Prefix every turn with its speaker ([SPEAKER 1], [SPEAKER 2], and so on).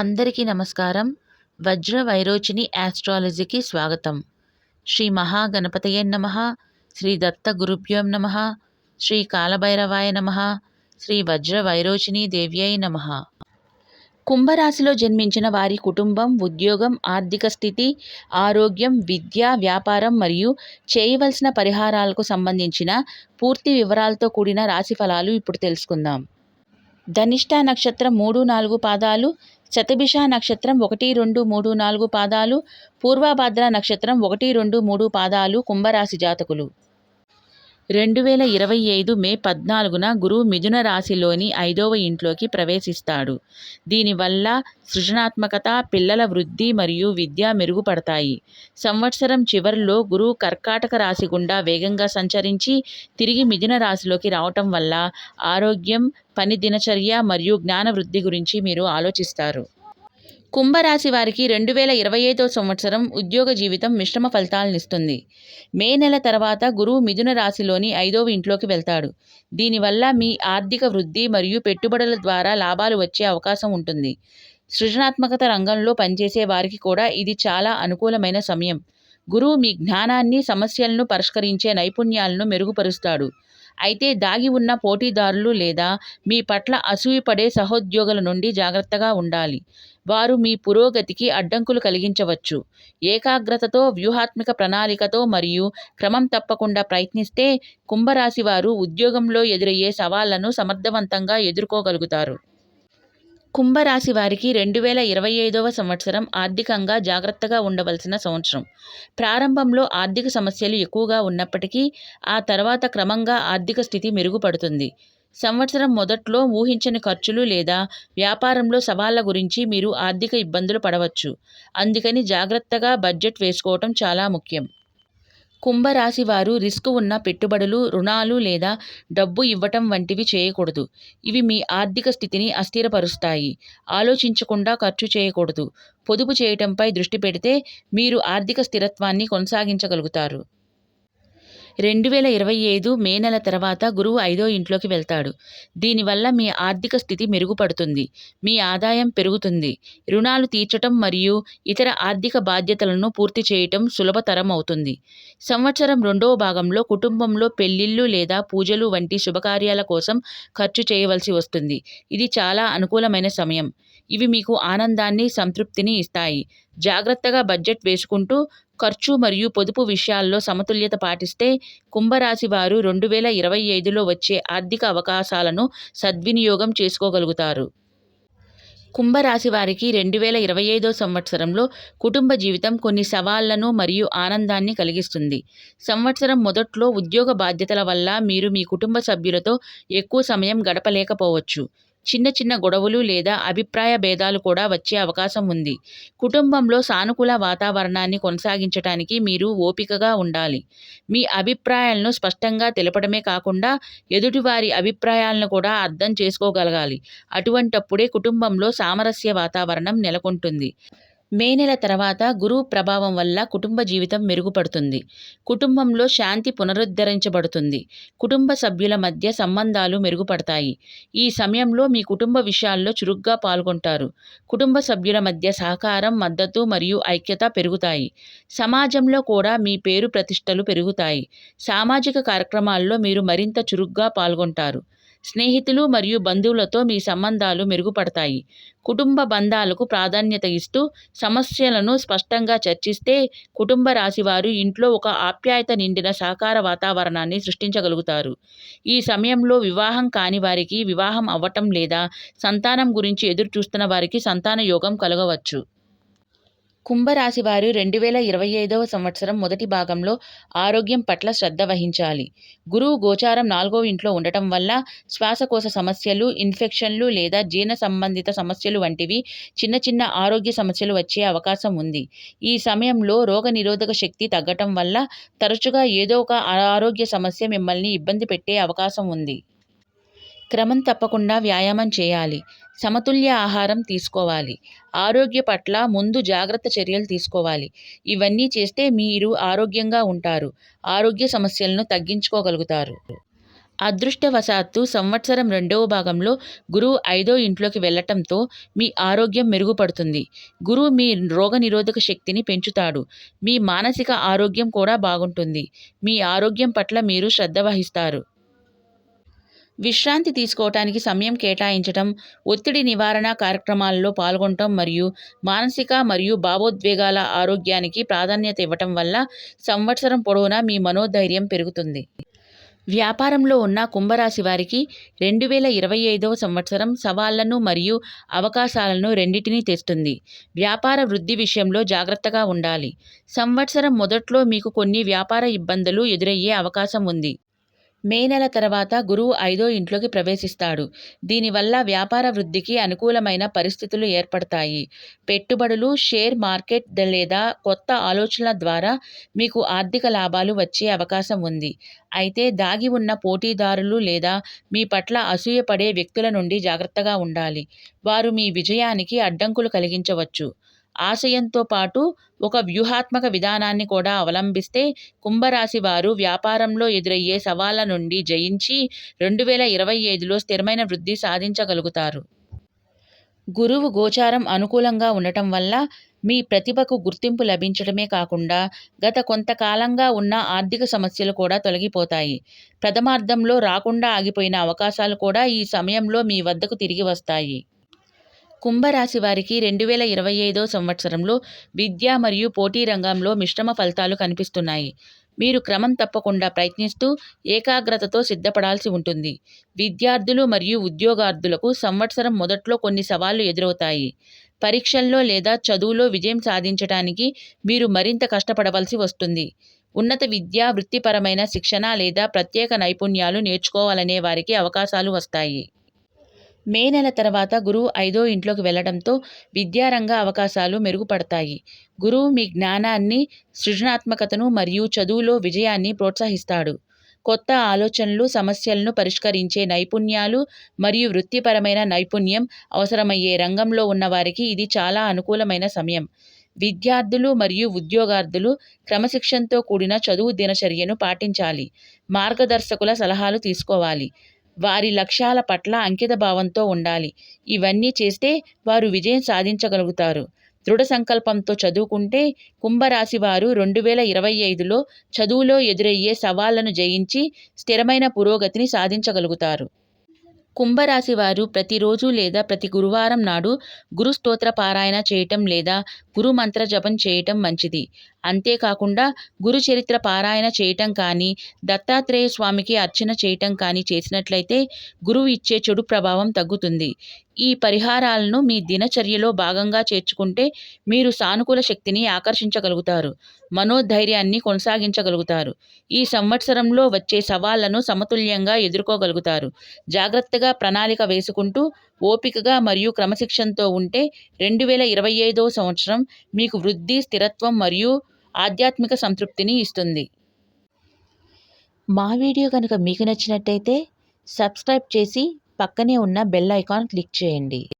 [SPEAKER 1] అందరికీ నమస్కారం. వజ్ర వైరోచిని యాస్ట్రాలజీకి స్వాగతం. శ్రీ మహాగణపతయే నమ. శ్రీ దత్త గురుభ్యోం నమ. శ్రీ కాలభైరవాయ నమ. శ్రీ వజ్ర వైరోచిని దేవ్యై నమ. కుంభరాశిలో జన్మించిన వారి కుటుంబం ఉద్యోగం ఆర్థిక స్థితి ఆరోగ్యం విద్య వ్యాపారం మరియు చేయవలసిన పరిహారాలకు సంబంధించిన పూర్తి వివరాలతో కూడిన రాశి ఫలాలు ఇప్పుడు తెలుసుకుందాం. ధనిష్ట నక్షత్రం మూడు నాలుగు పాదాలు శతభిష నక్షత్రం ఒకటి రెండు మూడు నాలుగు పాదాలు పూర్వభాద్ర నక్షత్రం ఒకటి రెండు మూడు పాదాలు కుంభరాశి జాతకులు. రెండు వేల ఇరవై ఐదు మే పద్నాలుగున గురువు మిథున రాశిలోని ఐదవ ఇంట్లోకి ప్రవేశిస్తాడు. దీనివల్ల సృజనాత్మకత పిల్లల వృద్ధి మరియు విద్య మెరుగుపడతాయి. సంవత్సరం చివరిలో గురువు కర్కాటక రాశి గుండా వేగంగా సంచరించి తిరిగి మిథున రాశిలోకి రావటం వల్ల ఆరోగ్యం పని దినచర్య మరియు జ్ఞాన వృద్ధి గురించి మీరు ఆలోచిస్తారు. కుంభరాశి వారికి రెండు వేల ఇరవై ఐదో సంవత్సరం ఉద్యోగ జీవితం మిశ్రమ ఫలితాలనిస్తుంది. మే నెల తర్వాత గురువు మిథున రాశిలోని ఐదవ ఇంట్లోకి వెళ్తాడు. దీనివల్ల మీ ఆర్థిక వృద్ధి మరియు పెట్టుబడుల ద్వారా లాభాలు వచ్చే అవకాశం ఉంటుంది. సృజనాత్మకత రంగంలో పనిచేసే వారికి కూడా ఇది చాలా అనుకూలమైన సమయం. గురువు మీ జ్ఞానాన్ని సమస్యలను పరిష్కరించే నైపుణ్యాలను మెరుగుపరుస్తాడు. అయితే దాగి ఉన్న పోటీదారులు లేదా మీ పట్ల అసూయపడే సహోద్యోగుల నుండి జాగ్రత్తగా ఉండాలి. వారు మీ పురోగతికి అడ్డంకులు కలిగించవచ్చు. ఏకాగ్రతతో వ్యూహాత్మక ప్రణాళికతో మరియు క్రమం తప్పకుండా ప్రయత్నిస్తే కుంభరాశి వారు ఉద్యోగంలో ఎదురయ్యే సవాళ్ళను సమర్థవంతంగా ఎదుర్కోగలుగుతారు. కుంభరాశి వారికి రెండు వేల ఇరవై ఐదవ సంవత్సరం ఆర్థికంగా జాగ్రత్తగా ఉండవలసిన సంవత్సరం. ప్రారంభంలో ఆర్థిక సమస్యలు ఎక్కువగా ఉన్నప్పటికీ ఆ తర్వాత క్రమంగా ఆర్థిక స్థితి మెరుగుపడుతుంది. సంవత్సరం మొదట్లో ఊహించని ఖర్చులు లేదా వ్యాపారంలో సవాళ్ళ గురించి మీరు ఆర్థిక ఇబ్బందులు పడవచ్చు. అందుకని జాగ్రత్తగా బడ్జెట్ వేసుకోవటం చాలా ముఖ్యం. కుంభరాశి వారు రిస్క్ ఉన్న పెట్టుబడులు రుణాలు లేదా డబ్బు ఇవ్వటం వంటివి చేయకూడదు. ఇవి మీ ఆర్థిక స్థితిని అస్థిరపరుస్తాయి. ఆలోచించకుండా ఖర్చు చేయకూడదు. పొదుపు చేయటంపై దృష్టి పెడితే మీరు ఆర్థిక స్థిరత్వాన్ని కొనసాగించగలుగుతారు. రెండు వేల ఇరవై ఐదు మే నెల తర్వాత గురువు ఐదో ఇంట్లోకి వెళ్తాడు. దీనివల్ల మీ ఆర్థిక స్థితి మెరుగుపడుతుంది. మీ ఆదాయం పెరుగుతుంది. రుణాలు తీర్చటం మరియు ఇతర ఆర్థిక బాధ్యతలను పూర్తి చేయటం సులభతరం అవుతుంది సంవత్సరం రెండవ భాగంలో కుటుంబంలో పెళ్ళిళ్ళు లేదా పూజలు వంటి శుభకార్యాల కోసం ఖర్చు చేయవలసి వస్తుంది. ఇది చాలా అనుకూలమైన సమయం. ఇవి మీకు ఆనందాన్ని సంతృప్తిని ఇస్తాయి. జాగ్రత్తగా బడ్జెట్ వేసుకుంటూ ఖర్చు మరియు పొదుపు విషయాల్లో సమతుల్యత పాటిస్తే కుంభరాశి వారు రెండు వేల ఇరవై ఐదులో వచ్చే ఆర్థిక అవకాశాలను సద్వినియోగం చేసుకోగలుగుతారు. కుంభరాశి వారికి రెండు వేల ఇరవై ఐదో సంవత్సరంలో కుటుంబ జీవితం కొన్ని సవాళ్ళను మరియు ఆనందాన్ని కలిగిస్తుంది. సంవత్సరం మొదట్లో ఉద్యోగ బాధ్యతల వల్ల మీరు మీ కుటుంబ సభ్యులతో ఎక్కువ సమయం గడపలేకపోవచ్చు. చిన్న చిన్న గొడవలు లేదా అభిప్రాయ భేదాలు కూడా వచ్చే అవకాశం ఉంది. కుటుంబంలో సానుకూల వాతావరణాన్ని కొనసాగించడానికి మీరు ఓపికగా ఉండాలి. మీ అభిప్రాయాలను స్పష్టంగా తెలపడమే కాకుండా ఎదుటివారి అభిప్రాయాలను కూడా అర్థం చేసుకోగలగాలి. అటువంటప్పుడే కుటుంబంలో సామరస్య వాతావరణం నెలకొంటుంది. మే నెల తర్వాత గురువు ప్రభావం వల్ల కుటుంబ జీవితం మెరుగుపడుతుంది. కుటుంబంలో శాంతి పునరుద్ధరించబడుతుంది. కుటుంబ సభ్యుల మధ్య సంబంధాలు మెరుగుపడతాయి. ఈ సమయంలో మీ కుటుంబ విషయాల్లో చురుగ్గా పాల్గొంటారు. కుటుంబ సభ్యుల మధ్య సహకారం మద్దతు మరియు ఐక్యత పెరుగుతాయి. సమాజంలో కూడా మీ పేరు ప్రతిష్టలు పెరుగుతాయి. సామాజిక కార్యక్రమాల్లో మీరు మరింత చురుగ్గా పాల్గొంటారు. స్నేహితులు మరియు బంధువులతో మీ సంబంధాలు మెరుగుపడతాయి. కుటుంబ బంధాలకు ప్రాధాన్యత ఇస్తూ సమస్యలను స్పష్టంగా చర్చిస్తే కుటుంబ రాశివారు ఇంట్లో ఒక ఆప్యాయత నిండిన సహకార వాతావరణాన్ని సృష్టించగలుగుతారు. ఈ సమయంలో వివాహం కాని వారికి వివాహం అవ్వటం లేదా సంతానం గురించి ఎదురు చూస్తున్న వారికి సంతాన యోగం కలగవచ్చు. కుంభరాశి వారు రెండు వేల ఇరవై ఐదవ సంవత్సరం మొదటి భాగంలో ఆరోగ్యం పట్ల శ్రద్ధ వహించాలి. గురువు గోచారం నాలుగో ఇంట్లో ఉండటం వల్ల శ్వాసకోశ సమస్యలు ఇన్ఫెక్షన్లు లేదా జీర్ణ సంబంధిత సమస్యలు వంటివి చిన్న చిన్న ఆరోగ్య సమస్యలు వచ్చే అవకాశం ఉంది. ఈ సమయంలో రోగ నిరోధక శక్తి తగ్గటం వల్ల తరచుగా ఏదో ఒక ఆరోగ్య సమస్య మిమ్మల్ని ఇబ్బంది పెట్టే అవకాశం ఉంది. క్రమం తప్పకుండా వ్యాయామం చేయాలి. సమతుల్య ఆహారం తీసుకోవాలి. ఆరోగ్య పట్ల ముందు జాగ్రత్త చర్యలు తీసుకోవాలి. ఇవన్నీ చేస్తే మీరు ఆరోగ్యంగా ఉంటారు. ఆరోగ్య సమస్యలను తగ్గించుకోగలుగుతారు. అదృష్టవశాత్తు సంవత్సరం రెండవ భాగంలో గురువు ఐదో ఇంట్లోకి వెళ్ళటంతో మీ ఆరోగ్యం మెరుగుపడుతుంది. గురువు మీ రోగనిరోధక శక్తిని పెంచుతాడు. మీ మానసిక ఆరోగ్యం కూడా బాగుంటుంది. మీ ఆరోగ్యం పట్ల మీరు శ్రద్ధ వహిస్తారు. విశ్రాంతి తీసుకోవటానికి సమయం కేటాయించటం ఒత్తిడి నివారణ కార్యక్రమాల్లో పాల్గొనటం మరియు మానసిక మరియు భావోద్వేగాల ఆరోగ్యానికి ప్రాధాన్యత ఇవ్వటం వల్ల సంవత్సరం పొడవునా మీ మనోధైర్యం పెరుగుతుంది. వ్యాపారంలో ఉన్న కుంభరాశి వారికి రెండు వేల ఇరవై ఐదవ సంవత్సరం సవాళ్ళను మరియు అవకాశాలను రెండింటినీ తెస్తుంది. వ్యాపార వృద్ధి విషయంలో జాగ్రత్తగా ఉండాలి. సంవత్సరం మొదట్లో మీకు కొన్ని వ్యాపార ఇబ్బందులు ఎదురయ్యే అవకాశం ఉంది. మే నెల తర్వాత గురువు ఐదో ఇంట్లోకి ప్రవేశిస్తాడు. దీనివల్ల వ్యాపార వృద్ధికి అనుకూలమైన పరిస్థితులు ఏర్పడతాయి. పెట్టుబడులు షేర్ మార్కెట్ లేదా కొత్త ఆలోచనల ద్వారా మీకు ఆర్థిక లాభాలు వచ్చే అవకాశం ఉంది. అయితే దాగి ఉన్న పోటీదారులు లేదా మీ పట్ల అసూయపడే వ్యక్తుల నుండి జాగ్రత్తగా ఉండాలి. వారు మీ విజయానికి అడ్డంకులు కలిగించవచ్చు. ఆశయంతో పాటు ఒక వ్యూహాత్మక విధానాన్ని కూడా అవలంబిస్తే కుంభరాశి వారు వ్యాపారంలో ఎదురయ్యే సవాళ్ళ నుండి జయించి రెండు వేల ఇరవై ఐదులో స్థిరమైన వృద్ధి సాధించగలుగుతారు. గురువు గోచారం అనుకూలంగా ఉండటం వల్ల మీ ప్రతిభకు గుర్తింపు లభించడమే కాకుండా గత కొంతకాలంగా ఉన్న ఆర్థిక సమస్యలు కూడా తొలగిపోతాయి. ప్రథమార్థంలో రాకుండా ఆగిపోయిన అవకాశాలు కూడా ఈ సమయంలో మీ వద్దకు తిరిగి వస్తాయి. కుంభరాశి వారికి రెండు వేల ఇరవై ఐదో సంవత్సరంలో విద్య మరియు పోటీ రంగంలో మిశ్రమ ఫలితాలు కనిపిస్తున్నాయి. మీరు క్రమం తప్పకుండా ప్రయత్నిస్తూ ఏకాగ్రతతో సిద్ధపడాల్సి ఉంటుంది. విద్యార్థులు మరియు ఉద్యోగార్థులకు సంవత్సరం మొదట్లో కొన్ని సవాళ్ళు ఎదురవుతాయి. పరీక్షల్లో లేదా చదువులో విజయం సాధించడానికి మీరు మరింత కష్టపడవలసి వస్తుంది. ఉన్నత విద్య వృత్తిపరమైన శిక్షణ లేదా ప్రత్యేక నైపుణ్యాలు నేర్చుకోవాలనే వారికి అవకాశాలు వస్తాయి. మే నెల తర్వాత గురువు ఐదో ఇంట్లోకి వెళ్ళడంతో విద్యారంగ అవకాశాలు మెరుగుపడతాయి. గురువు మీ జ్ఞానాన్ని సృజనాత్మకతను మరియు చదువులో విజయాన్ని ప్రోత్సహిస్తాడు. కొత్త ఆలోచనలు సమస్యలను పరిష్కరించే నైపుణ్యాలు మరియు వృత్తిపరమైన నైపుణ్యం అవసరమయ్యే రంగంలో ఉన్నవారికి ఇది చాలా అనుకూలమైన సమయం. విద్యార్థులు మరియు ఉద్యోగార్థులు క్రమశిక్షణతో కూడిన చదువు దినచర్యను పాటించాలి. మార్గదర్శకుల సలహాలు తీసుకోవాలి. వారి లక్ష్యాల పట్ల అంకిత భావంతో ఉండాలి. ఇవన్నీ చేస్తే వారు విజయం సాధించగలుగుతారు. దృఢ సంకల్పంతో చదువుకుంటే కుంభరాశి వారు రెండు వేల ఇరవై ఐదులో చదువులో ఎదురయ్యే సవాళ్ళను జయించి స్థిరమైన పురోగతిని సాధించగలుగుతారు. కుంభరాశి వారు ప్రతిరోజు లేదా ప్రతి గురువారం నాడు గురు స్తోత్ర పారాయణ చేయటం లేదా గురు మంత్ర జపం చేయటం మంచిది. అంతేకాకుండా గురుచరిత్ర పారాయణ చేయటం కానీ దత్తాత్రేయ స్వామికి అర్చన చేయటం కానీ చేసినట్లయితే గురువు ఇచ్చే చెడు ప్రభావం తగ్గుతుంది. ఈ పరిహారాలను మీ దినచర్యలో భాగంగా చేర్చుకుంటే మీరు సానుకూల శక్తిని ఆకర్షించగలుగుతారు మనోధైర్యాన్ని కొనసాగించగలుగుతారు ఈ సంవత్సరంలో వచ్చే సవాళ్ళను సమతుల్యంగా ఎదుర్కోగలుగుతారు. జాగ్రత్తగా ప్రణాళిక వేసుకుంటూ ఓపికగా మరియు క్రమశిక్షణతో ఉంటే రెండు వేల ఇరవై ఐదో సంవత్సరం మీకు వృద్ధి స్థిరత్వం మరియు ఆధ్యాత్మిక సంతృప్తిని ఇస్తుంది. మా వీడియో కనుక మీకు నచ్చినట్టయితే సబ్స్క్రైబ్ చేసి పక్కనే ఉన్న బెల్ ఐకాన్ క్లిక్ చేయండి.